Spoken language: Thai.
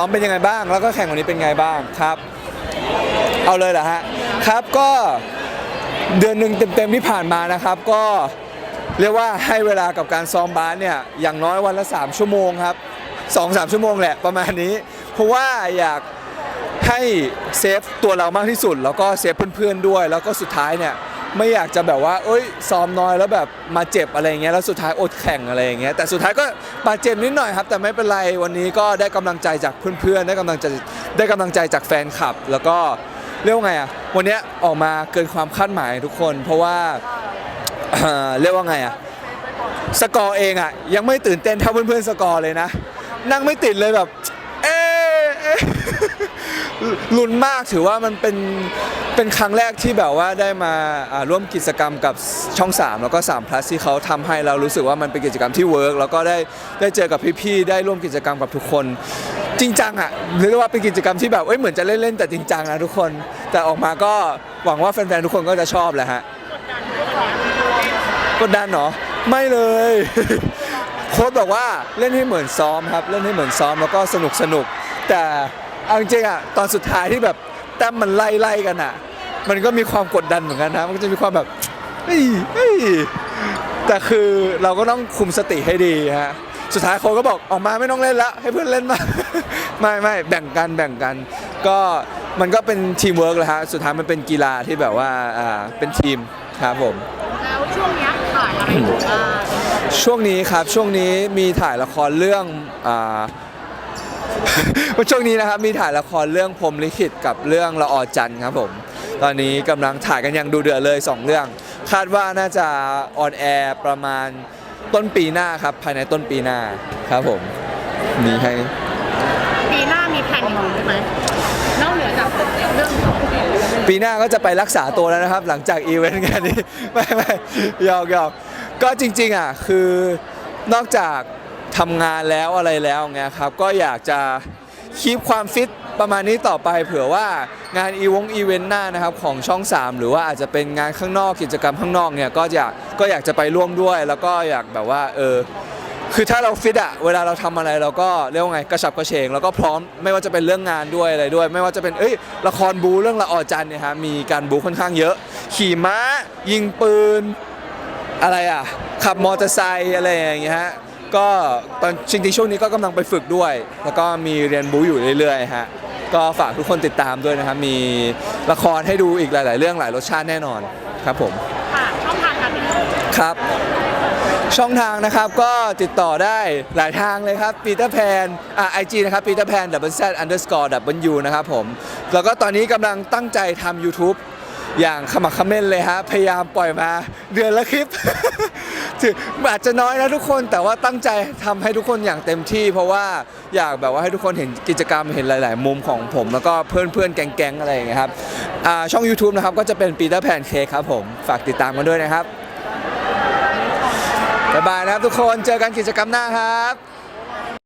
ซ้อมเป็นยังไงบ้าง แล้วก็แข่งวันนี้เป็นไงบ้างครับ เอาเลยเหรอฮะครับก็เดือนหนึ่งเต็มๆที่ผ่านมานะครับ ก็เรียกว่าให้เวลากับการซ้อมบาสเนี่ยอย่างน้อยวันละ 3 ชั่วโมงครับ2 3ชั่วโมงแหละประมาณนี้ เพราะว่าอยากให้เซฟตัวเรามากที่สุด แล้วก็เซฟเพื่อนๆด้วย แล้วก็สุดท้ายเนี่ย ไม่อยากจะแบบว่า เอ้ย ซ้อมน้อยแล้วแบบมาเจ็บอะไรเงี้ย แล้วสุดท้ายอดแข่งอะไรอย่างเงี้ย แต่สุดท้ายก็บาดเจ็บนิดหน่อยครับ แต่ไม่เป็นไร วันนี้ก็ได้กำลังใจจากเพื่อนๆ ได้กำลังใจ ได้กำลังใจจากแฟนคลับ แล้วก็เรียกว่าไงอะ วันนี้ออกมาเกินความคาดหมายทุกคน เพราะว่าเรียกว่าไงอะ สกอร์เองอะยังไม่ตื่นเต้นเท่าเพื่อนๆ สกอร์เลยนะ นั่งไม่ติดเลยแบบ เอ๊ลุ้นมากถือว่ามันเป็น เป็นครั้งแรกที่แบบว่าได้มาอ่าร่วมกิจกรรมกับช่อง 3 แล้วก็3 plus ที่เขาทำให้เรารู้สึกว่ามันเป็นกิจกรรมที่เวิร์กแล้วก็ได้ได้เจอกับพี่ๆได้ร่วมกิจกรรมกับทุกคน จริงจังอะเรียกได้ว่าเป็นกิจกรรมที่แบบเอ้ยเหมือนจะเล่นๆแต่จริงจังนะทุกคน แต่ออกมาก็หวังว่าแฟนๆทุกคนก็จะชอบแหละฮะกดดันเหรอไม่เลย โค้ชบอกว่าเล่นให้เหมือนซ้อมครับ เล่นให้เหมือนซ้อมแล้วก็สนุกสนุก แต่เอาจริงๆอะตอนสุดท้ายที่แบบแต้มมันไล่ไล่กันอะ มันก็มีความกดดันเหมือนกันนะ มันก็จะมีความแบบเฮ้ยเฮ้ยแต่คือเราก็ต้องคุมสติให้ดีฮะ สุดท้ายโค้ชก็บอกออกมาไม่ต้องเล่นละ ให้เพื่อนเล่นมา ไม่ไม่แบ่งกันแบ่งกัน ก็มันก็เป็นทีมเวิร์กแหละฮะ สุดท้ายมันเป็นกีฬาที่แบบว่าอ่าเป็นทีมครับผม แล้วช่วงเนี้ยถ่ายอะไรอยู่บ้างช่วงนี้ครับช่วงนี้มีถ่ายละครเรื่องอ่า ช่วงนี้นะครับมีถ่ายละครเรื่องพรหมลิขิตกับเรื่องละออจันทร์ครับผม ตอนนี้กำลังถ่ายกันอย่างดูเดือดเลย 2 เรื่อง คาดว่าน่าจะออนแอร์ประมาณต้นปีหน้าครับ ภายในต้นปีหน้าครับผมมีให้ ปีหน้ามีแผนอย่งอื่ไหมนอกเหนือจากเรื่องของปีหน้าก็จะไปรักษาตัวแล้วนะครับ หลังจากอีเวนต์งานนี้ ไม่ไม่หยอกหยอกก็จริง ๆ อะ คือนอกจากทำงานแล้วอะไรแล้วเงี้ยครับ ก็อยากจะคีปความฟิต ประมาณนี้ต่อไปเผื่อว่างานอีวงอีเวนต์หน้านะครับของช่อง 3 หรือว่าอาจจะเป็นงานข้างนอกกิจกรรมข้างนอกเนี่ยก็อยากก็อยากจะไปร่วมด้วย แล้วก็อยากแบบว่าเออคือถ้าเราฟิตอะเวลาเราทำอะไรเราก็เรียกว่าไงกระฉับกระเฉงแล้วก็พร้อมไม่ว่าจะเป็นเรื่องงานด้วยอะไรด้วย ไม่ว่าจะเป็นเอ้ยละครบูเรื่องละออจันเนี่ยฮะมีการบูค่อนข้างเยอะ ขี่ม้า ยิงปืน อะไรอะ ขับมอเตอร์ไซค์อะไรอย่างเงี้ยฮะก็ตอนจริงๆช่วงนี้ก็กำลังไปฝึกด้วย แล้วก็มีเรียนบูอยู่เรื่อยๆฮะ ก็ฝากทุกคนติดตามด้วยนะครับ มีละครให้ดูอีกหลาย ๆ เรื่องหลายรสชาติแน่นอนครับผมค่ะช่องทางการติดต่อครับ ช่องทางนะครับก็ติดต่อได้หลายทางเลยครับปีเตอร์แพนอ่าไอจีนะครับปีเตอร์แพนดับเบิลแซดอันเดอร์สกอร์ดับเบิลยูนะครับผม แล้วก็ตอนนี้กำลังตั้งใจทำ YouTube อย่างขมักขม้นเลยฮะพยายามปล่อยมาเดือนละคลิป ถึงอาจจะน้อยนะทุกคนแต่ว่าตั้งใจทำให้ทุกคนอย่างเต็มที่ เพราะว่าอยากแบบว่าให้ทุกคนเห็นกิจกรรมเห็นหลาย ๆ มุมของผม แล้วก็เพื่อนๆแก๊งๆอะไรอย่างเงี้ยครับช่อง YouTube นะครับก็จะเป็นปีเตอร์แพนเคครับผมฝากติดตามกันด้วยนะครับบ๊ายบายนะครับทุกคนเจอกันกิจกรรมหน้าครับ